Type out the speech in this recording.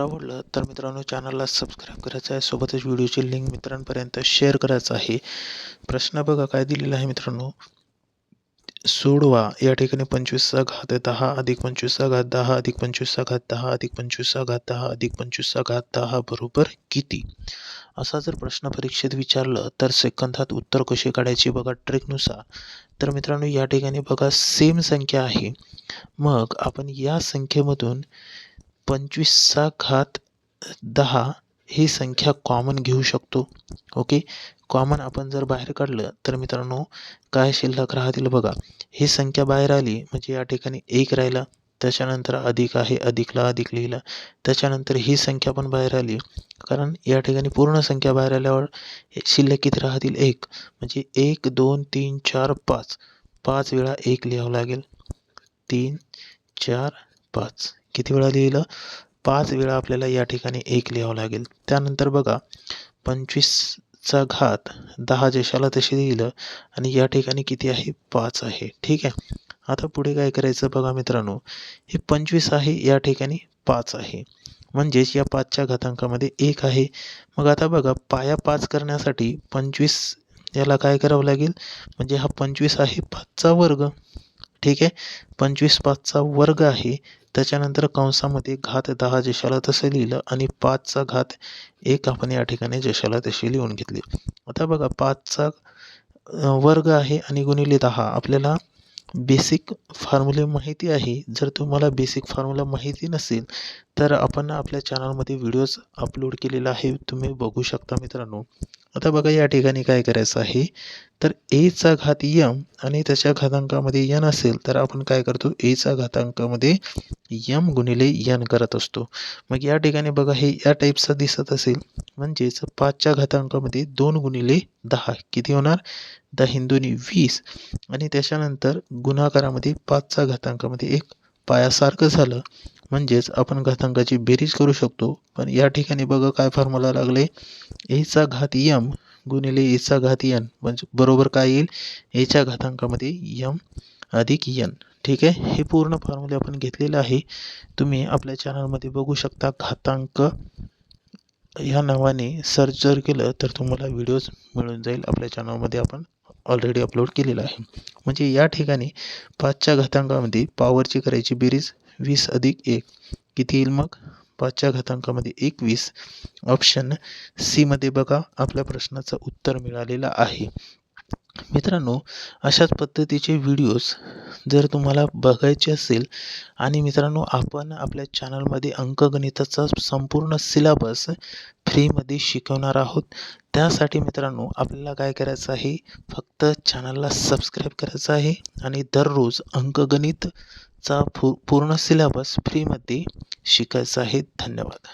आवडलं तर मित्रांनो चॅनलला सबस्क्राईब करायचं आहे. सोबतच व्हिडिओची लिंक मित्रांपर्यंत शेअर करायचं आहे. प्रश्न बघा काय दिलेला आहे मित्रांनो? सोडवा. या ठिकाणी पंचवीसचा घात दहा अधिक पंचवीसचा घात दहा अधिक पंचवीसचा घात दहा अधिक पंचवीसचा घात दहा अधिक पंचवीसचा घात दहा बरोबर किती? असा जर प्रश्न परीक्षेत विचारलं तर सेकंदात उत्तर कसे काढायचे बघा ट्रेकनुसार तर मित्रांनो या ठिकाणी बघा सेम संख्या आहे. मग आपण या संख्येमधून पंचवीसचा घात दहा ही संख्या कॉमन घेऊ शकतो. ओके कॉमन आपण जर बाहेर काढलं तर मित्रांनो काय शिल्लक राहतील बघा. ही संख्या बाहेर आली म्हणजे या ठिकाणी एक राहिला त्याच्यानंतर अधिक आहे अधिकला अधिक लिहिला त्याच्यानंतर ही संख्या पण बाहेर आली. कारण या ठिकाणी पूर्ण संख्या बाहेर आल्यावर शिल्लक किती राहतील एक. म्हणजे एक दोन तीन चार पाच. पाच वेळा एक लिहावं लागेल. तीन चार पाच. किती वेळा लिहिलं? पाच वेळा आपल्याला या ठिकाणी एक लिहावं लागेल. त्यानंतर बघा पंचवीसचा घात दहा जशाला तशी लिहिलं आणि या ठिकाणी किती आहे? पाच आहे. ठीक आहे? आता पुढे काय करायचं बघा मित्रांनो? हे पंचवीस आहे या ठिकाणी पाच आहे. म्हणजेच या पाचच्या घातांकामध्ये एक आहे. मग आता बघा पाया पाच करण्यासाठी पंचवीस याला काय करावं लागेल? म्हणजे हा पंचवीस आहे पाचचा वर्ग. ठीक आहे? पंचवीस पाचचा वर्ग आहे. त्याच्यानंतर कंसामध्ये घात दहा जशाला तसं लिहिलं आणि पाचचा घात एक आपण या ठिकाणी जशाला तशी लिहून घेतली. आता बघा पाचचा वर्ग आहे आणि गुणिले दहा. आपल्याला बेसिक फॉर्म्युले माहिती आहे. जर तुम्हाला बेसिक फॉर्म्युला माहिती नसेल तर आपण आपल्या चॅनलमध्ये व्हिडिओज अपलोड केलेला आहे तुम्ही बघू शकता मित्रांनो. आता बघा या ठिकाणी काय करायचं आहे? तर एचा घात यम आणि त्याच्या घातांकामध्ये यन असेल तर आपण काय करतो? एचा घातांकामध्ये यम गुणिले यन करत असतो. मग या ठिकाणी बघा हे या टाईपचं दिसत असेल. म्हणजेच पाचच्या घातांकामध्ये दोन गुणिले दहा. किती होणार? दहा हिंदुनी वीस. आणि त्याच्यानंतर गुणाकारामध्ये पाचचा घातांकामध्ये एक पायासारखं झालं. म्हणजेच आपण घातांकाची बेरीज करू शकतो. पण या ठिकाणी बघा काय फॉर्म्युला लागले. एचा घात यम गुणिले एचा घात यन म्हणजे बरोबर काय येईल? एच्या घातांकामध्ये यम अधिक यन ठीक आहे? हे पूर्ण फॉर्म्युले आपण घेतलेलं आहे. तुम्ही आपल्या चॅनलमध्ये बघू शकता घातांक. ह्या नावाने सर्च जर केलं तर तुम्हाला व्हिडिओज मिळून जाईल. आपल्या चॅनलमध्ये आपण ऑलरेडी अपलोड केलेला आहे. म्हणजे या ठिकाणी पाचच्या घातांकामध्ये पॉवरची करायची बेरीज वीस अधिक एक. किती येईल मग? पाचच्या घातांकामध्ये एकवीस ऑप्शन सीमध्ये बघा आपल्या प्रश्नाचं उत्तर मिळालेलं आहे. मित्रांनो अशाच पद्धतीचे व्हिडिओज जर तुम्हाला बघायचे असेल आणि मित्रांनो आपण आपल्या चॅनलमध्ये अंकगणिताचा संपूर्ण सिलेबस फ्रीमध्ये शिकवणार आहोत त्यासाठी मित्रांनो आपल्याला काय करायचं आहे? फक्त चॅनलला सबस्क्राईब करायचं आहे आणि दररोज अंकगणित चा पू पूर्ण सिलेबस फ्रीमध्ये शिकायचा आहे. धन्यवाद.